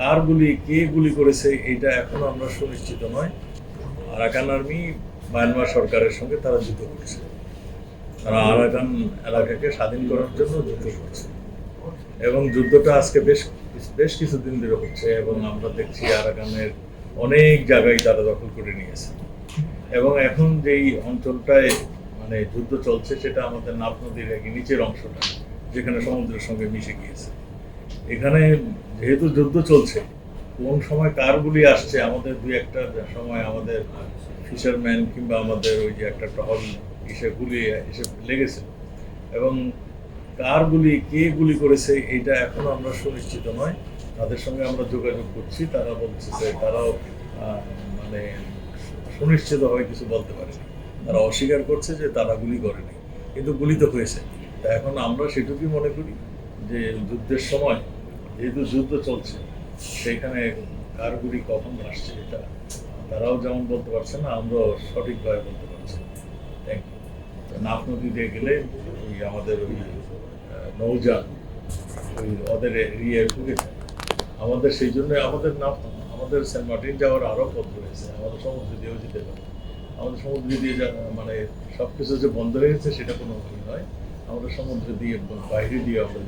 কার গুলি কে গুলি করেছে এটা এখনও আমরা সুনিশ্চিত নয়। আরাকান আর্মি, মায়ানমার সরকারের সঙ্গে তারা যুদ্ধ করছে। তারা আরাকান এলাকাকে স্বাধীন করার জন্য যুদ্ধ করছে। এবং যুদ্ধটা আজকে বেশ বেশ কিছুদিন ধরে হচ্ছে এবং আমরা দেখছি আরাকানের অনেক জায়গায় তারা দখল করে নিয়েছে। এবং এখন যেই অঞ্চলটায় মানে যুদ্ধ চলছে, সেটা আমাদের নাপ নদীর নিচের অংশটা, যেখানে সমুদ্রের সঙ্গে মিশে গিয়েছে। এখানে যেহেতু যুদ্ধ চলছে, কোন সময় কার গুলি আসছে, আমাদের দুই একটা সময় আমাদের ফিশারম্যান কিংবা আমাদের ওই যে একটা টহল এসে গুলি, এসে লেগেছে। এবং কার গুলি কে গুলি করেছে এটা এখনও আমরা সুনিশ্চিত নয়। তাদের সঙ্গে আমরা যোগাযোগ করছি, তারা বলছে যে তারাও মানে সুনিশ্চিত হয়ে কিছু বলতে পারেনি। তারা অস্বীকার করছে যে তারা গুলি করেনি। কিন্তু গুলি তো হয়েছে। তা এখন আমরা সেটুকুই মনে করি যে যুদ্ধের সময় যেহেতু যুদ্ধ চলছে। সেখানে কার গুলি কখন আসছে এটা তারাও যেমন বলতে পারছে না, আমরাও সঠিকভাবে বলতে পারছি থ্যাংক ইউ নাফ নদী দিয়ে গেলে ওই আমাদের ওই নৌযান ওই ওদের এরিয়ায় ঢুকে আমাদের সেই জন্য আমাদের নাম আমাদের সেন্ট মার্টিন যাওয়ার আরও পথ রয়েছে। আমাদের সমুদ্র দিয়েও যেতে পারে। আমাদের সমুদ্র দিয়ে যা মানে সব কিছু যে বন্ধ হয়ে সেটা কোনো নয়। আমাদের সমুদ্র দিয়ে বাইরে দিয়ে আমরা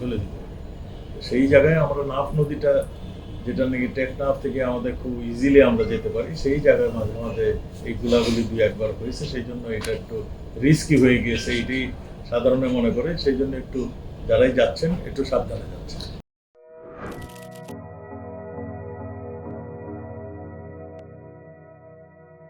চলে যেতে সেই জায়গায় আমরা নাফ নদীটা, যেটা নাকি টেকনাফ থেকে আমাদের খুব ইজিলি আমরা যেতে পারি, সেই জায়গায় মাঝে মাঝে এই গুলাগুলি দুই একবার হয়েছে, সেই জন্য এটা একটু রিস্কি হয়ে গিয়েছে এটি সাধারণে মনে করে, সেই জন্য একটু যারাই যাচ্ছেন একটু সাবধানে যাচ্ছেন।